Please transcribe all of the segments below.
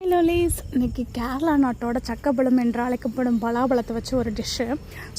Hello lease இன்னைக்கு கேரளா நாட்டோட சக்கப்பழம் என்று அழைக்கப்படும் பலாபலத்தை வச்சு ஒரு டிஷ்ஷு.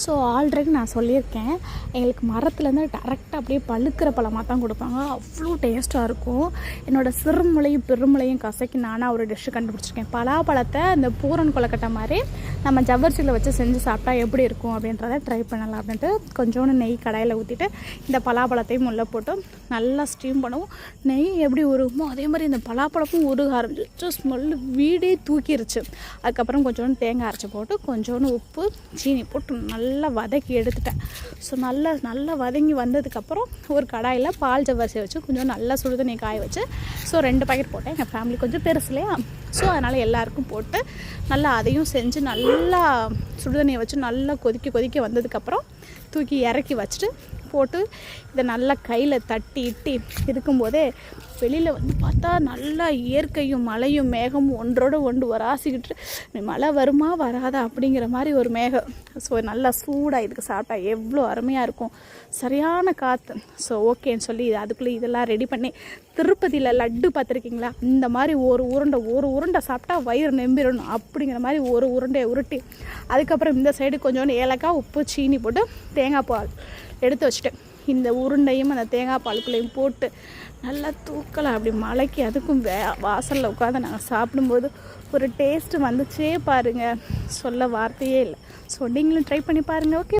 ஸோ ஆல்ரெடி நான் சொல்லியிருக்கேன். எங்களுக்கு மரத்துலேருந்து டேரெக்டாக அப்படியே பழுக்கிற பழமாக தான் கொடுப்பாங்க. அவ்வளோ டேஸ்ட்டாக இருக்கும். என்னோடய சிறுமுளையும் பெருமுளையும் கசக்கி நானாக ஒரு டிஷ்ஷு கண்டுபிடிச்சிருக்கேன். பலாப்பழத்தை அந்த பூரன் கொலக்கட்டை மாதிரி நம்ம ஜவ்வரிசியில் வச்சு செஞ்சு சாப்பிட்டா எப்படி இருக்கும் அப்படின்றத ட்ரை பண்ணலாம் அப்படின்ட்டு கொஞ்சோண்டு நெய் கடையில் ஊற்றிட்டு இந்த பலாப்பழத்தையும் உள்ளே போட்டு நல்லா ஸ்டீம் பண்ணுவோம். நெய் எப்படி உருகுமோ அதே மாதிரி இந்த பலாப்பழமும் உருக ஆரம்பிச்சு ஸ்மெல்லு வீடே தூக்கிருச்சு. அதுக்கப்புறம் கொஞ்சோண்டு தேங்காய் அரைச்சி போட்டு கொஞ்சோண்டு உப்பு சீனி போட்டு நல்லா வதக்கி எடுத்துட்டேன். ஸோ நல்லா நல்லா வதங்கி வந்ததுக்கப்புறம் ஒரு கடாயில் பால் ஜவ்வரிசி வச்சு கொஞ்சம் நல்லா சுடுதண்ணி காய வச்சு ஸோ ரெண்டு பாக்கெட் போட்டேன். எங்கள் ஃபேமிலி கொஞ்சம் பெருசு இல்லையா? ஸோ அதனால் எல்லாருக்கும் போட்டு நல்லா அதையும் செஞ்சு நல்லா சுடுதண்ணியை வச்சு நல்லா கொதிக்க கொதிக்க வந்ததுக்கப்புறம் தூக்கி இறக்கி வச்சுட்டு போட்டு இதை நல்லா கையில் தட்டி இட்டி இருக்கும்போதே வெளியில் வந்து பார்த்தா நல்லா இயற்கையும் மழையும் மேகமும் ஒன்றோட ஒன்று வராசிக்கிட்டு மழை வருமா வராதா அப்படிங்கிற மாதிரி ஒரு மேகம். ஸோ நல்லா சூடாக இதுக்கு சாப்பிட்டா எவ்வளோ அருமையாக இருக்கும். சரியான காற்று ஸோ ஓகேன்னு சொல்லி இது அதுக்குள்ளே இதெல்லாம் ரெடி பண்ணி திருப்பதியில் லட்டு பார்த்துருக்கீங்களா? இந்த மாதிரி ஒரு உருண்டை ஒரு உருண்டை சாப்பிட்டா வயிறு நெம்பிடணும் அப்படிங்கிற மாதிரி ஒரு உருண்டையை உருட்டி அதுக்கப்புறம் இந்த சைடு கொஞ்சோண்டு ஏலக்காய் உப்பு சீனி போட்டு தேங்காய் பால் எடுத்து வச்சுட்டேன் இந்த உருண்டையும் அந்த தேங்காய் பாலுக்குள்ளேயும் போட்டு நல்லா தூக்கலாம். அப்படி மலைக்கு அதுக்கும் வே வாசலில் உட்காந்து நாங்கள் சாப்பிடும்போது ஒரு டேஸ்ட்டு வந்துச்சே பாருங்கள் சொல்ல வார்த்தையே இல்லை. ஸோ நீங்களும் ட்ரை பண்ணி பாருங்கள் ஓகே